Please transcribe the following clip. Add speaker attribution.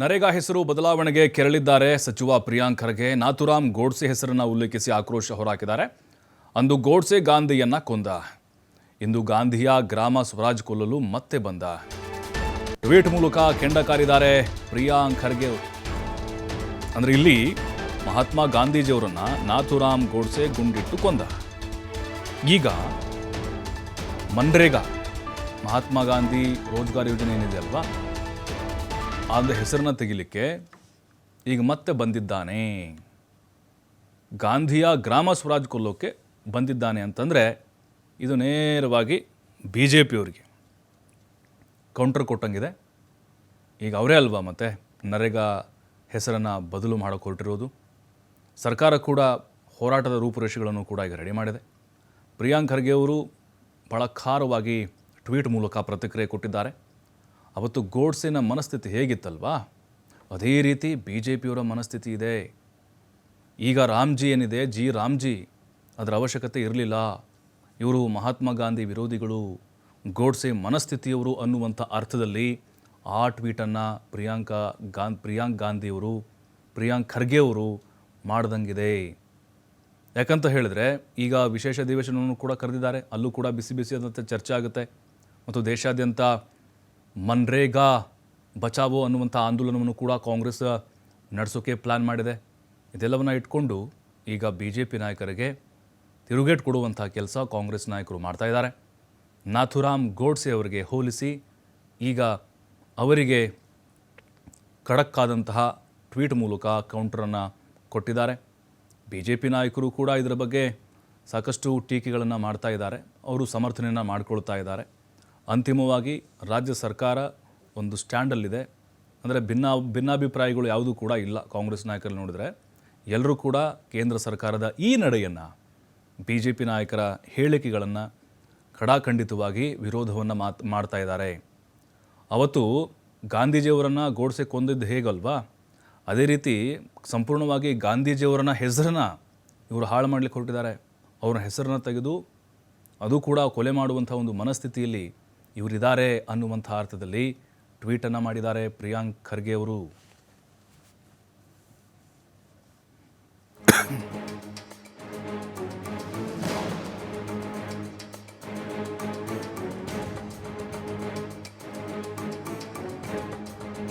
Speaker 1: ನರೇಗಾ ಹೆಸರು ಬದಲಾವಣೆಗೆ ಕೆರಳಿದ್ದಾರೆ ಸಚಿವ ಪ್ರಿಯಾಂಕ್ ಖರ್ಗೆ. ನಾಥುರಾಮ್ ಗೋಡ್ಸೆ ಹೆಸರನ್ನು ಉಲ್ಲೇಖಿಸಿ ಆಕ್ರೋಶ ಹೊರಹಾಕಿದ್ದಾರೆ ಅಂದು ಗೋಡ್ಸೆ ಗಾಂಧಿಯನ್ನ ಕೊಂದ. ಇಂದು ಗಾಂಧಿಯ ಗ್ರಾಮ ಸ್ವರಾಜ್ ಕೊಲ್ಲಲು ಮತ್ತೆ ಬಂದ. ಟ್ವೀಟ್ ಮೂಲಕ ಕೆಂಡ ಕಾರಿದ್ದಾರೆ ಪ್ರಿಯಾಂಕ್ ಖರ್ಗೆ ಅಂದರೆ ಇಲ್ಲಿ ಮಹಾತ್ಮ ಗಾಂಧೀಜಿಯವರನ್ನ ನಾಥುರಾಮ್ ಗೋಡ್ಸೆ ಗುಂಡಿಟ್ಟು ಕೊಂದ. ಈಗ ಮನ್ರೇಗಾ, ಮಹಾತ್ಮ ಗಾಂಧಿ ರೋಜ್ಗಾರ್ ಯೋಜನೆ ಏನಿದೆ ಅಲ್ವಾ? ಆದ ಹೆಸರನ್ನ ತೆಗಿಲಿಕ್ಕೆ ಈಗ ಮತ್ತೆ ಬಂದಿದ್ದಾನೆ. ಗಾಂಧಿಯ ಗ್ರಾಮ ಸ್ವರಾಜ್ ಕೊಲ್ಲೋಕ್ಕೆ ಬಂದಿದ್ದಾನೆ ಅಂತಂದರೆ ಇದು ನೇರವಾಗಿ ಬಿ ಜೆ ಪಿಯವರಿಗೆ ಕೌಂಟರ್ ಕೊಟ್ಟಂಗಿದೆ ಈಗ ಅವರೇ ಅಲ್ವಾ ಮತ್ತೆ ನರೇಗಾ ಹೆಸರನ್ನು ಬದಲು ಮಾಡೋಕೆ ಹೊರಟಿರೋದು? ಸರ್ಕಾರ ಕೂಡ ಹೋರಾಟದ ರೂಪುರೇಷೆಗಳನ್ನು ಕೂಡ ಈಗ ರೆಡಿ ಮಾಡಿದೆ. ಪ್ರಿಯಾಂಕ್ ಖರ್ಗೆ ಅವರು ಭಾಳ ಖಾರವಾಗಿ ಟ್ವೀಟ್ ಮೂಲಕ ಪ್ರತಿಕ್ರಿಯೆ ಕೊಟ್ಟಿದ್ದಾರೆ. ಅವತ್ತು ಗೋಡ್ಸೆನ ಮನಸ್ಥಿತಿ ಹೇಗಿತ್ತಲ್ವಾ? ಅದೇ ರೀತಿ ಬಿ ಜೆ ಪಿಯವರ ಮನಸ್ಥಿತಿ ಇದೆ. ಈಗ ರಾಮ್ಜಿ ಏನಿದೆ? ಜಿ ರಾಮ್ಜಿ, ಅದರ ಅವಶ್ಯಕತೆ ಇರಲಿಲ್ಲ. ಇವರು ಮಹಾತ್ಮ ಗಾಂಧಿ ವಿರೋಧಿಗಳು. ಗೋಡ್ಸೆ ಮನಸ್ಥಿತಿಯವರು ಅನ್ನುವಂಥ ಅರ್ಥದಲ್ಲಿ ಆ ಟ್ವೀಟನ್ನು ಪ್ರಿಯಾಂಕಾ ಗಾಂ ಪ್ರಿಯಾಂಕ್ ಗಾಂಧಿಯವರು, ಪ್ರಿಯಾಂಕ್ ಖರ್ಗೆ ಅವರು ಮಾಡ್ದಂಗಿದೆ. ಯಾಕಂತ ಹೇಳಿದ್ರೆ, ಈಗ ವಿಶೇಷ ಅಧಿವೇಶನವನ್ನು ಕೂಡ ಕರೆದಿದ್ದಾರೆ. ಅಲ್ಲೂ ಕೂಡ ಬಿಸಿ ಬಿಸಿ ಬಿಸಿಯಾದಂಥ ಚರ್ಚೆ ಆಗುತ್ತೆ. ಮತ್ತು ದೇಶಾದ್ಯಂತ ಮನ್ರೇಗಾ ಬಚಾವೋ ಅನ್ನುವಂಥ ಆಂದೋಲನವನ್ನು ಕೂಡ ಕಾಂಗ್ರೆಸ್ ನಡೆಸೋಕೆ ಪ್ಲ್ಯಾನ್ ಮಾಡಿದೆ. ಇದೆಲ್ಲವನ್ನು ಇಟ್ಕೊಂಡು ಈಗ ಬಿ ಜೆ ಪಿ ನಾಯಕರಿಗೆ ತಿರುಗೇಟ್ ಕೊಡುವಂಥ ಕೆಲಸ ಕಾಂಗ್ರೆಸ್ ನಾಯಕರು ಮಾಡ್ತಾ ಇದ್ದಾರೆ. ನಾಥುರಾಮ್ ಗೋಡ್ಸೆ ಅವರಿಗೆ ಹೋಲಿಸಿ ಈಗ ಅವರಿಗೆ ಖಡಕ್ಕಾದಂತಹ ಟ್ವೀಟ್ ಮೂಲಕ ಕೌಂಟ್ರನ್ನು ಕೊಟ್ಟಿದ್ದಾರೆ. ಬಿ ಜೆ ಪಿ ನಾಯಕರು ಕೂಡ ಇದರ ಬಗ್ಗೆ ಸಾಕಷ್ಟು ಟೀಕೆಗಳನ್ನು ಮಾಡ್ತಾ ಇದ್ದಾರೆ. ಅವರು ಸಮರ್ಥನೆಯನ್ನು ಮಾಡಿಕೊಳ್ತಾ ಇದ್ದಾರೆ. ಅಂತಿಮವಾಗಿ ರಾಜ್ಯ ಸರ್ಕಾರ ಒಂದು ಸ್ಟ್ಯಾಂಡಲ್ಲಿದೆ. ಅಂದರೆ ಭಿನ್ನ, ಭಿನ್ನಾಭಿಪ್ರಾಯಗಳು ಯಾವುದೂ ಕೂಡ ಇಲ್ಲ ಕಾಂಗ್ರೆಸ್ ನಾಯಕರಲ್ಲಿ ನೋಡಿದರೆ. ಎಲ್ಲರೂ ಕೂಡ ಕೇಂದ್ರ ಸರ್ಕಾರದ ಈ ನಡೆಯನ್ನು ಬಿ ಜೆ ಪಿ ನಾಯಕರ ಹೇಳಿಕೆಗಳನ್ನು ಖಡಾಖಂಡಿತವಾಗಿ ವಿರೋಧವನ್ನು ಮಾತ್, ಮಾಡ್ತಾ ಇದ್ದಾರೆ. ಅವತ್ತು ಗಾಂಧೀಜಿಯವರನ್ನು ಗೋಡ್ಸೆ ಕೊಂದಿದ್ದು ಹೇಗಲ್ವಾ? ಅದೇ ರೀತಿ ಸಂಪೂರ್ಣವಾಗಿ ಗಾಂಧೀಜಿಯವರನ್ನ ಹೆಸರನ್ನ ಇವರು ಹಾಳು ಮಾಡಲಿಕ್ಕೆ ಹೊರಟಿದ್ದಾರೆ. ಅವರ ಹೆಸರನ್ನ ತೆಗೆದು ಅದು ಕೂಡ ಕೊಲೆ ಮಾಡುವಂಥ ಒಂದು ಮನಸ್ಥಿತಿಯಲ್ಲಿ ಇವರಿದ್ದಾರೆ ಅನ್ನುವಂಥ ಅರ್ಥದಲ್ಲಿ ಟ್ವೀಟನ್ನು ಮಾಡಿದ್ದಾರೆ ಪ್ರಿಯಾಂಕ್ ಖರ್ಗೆ ಅವರು.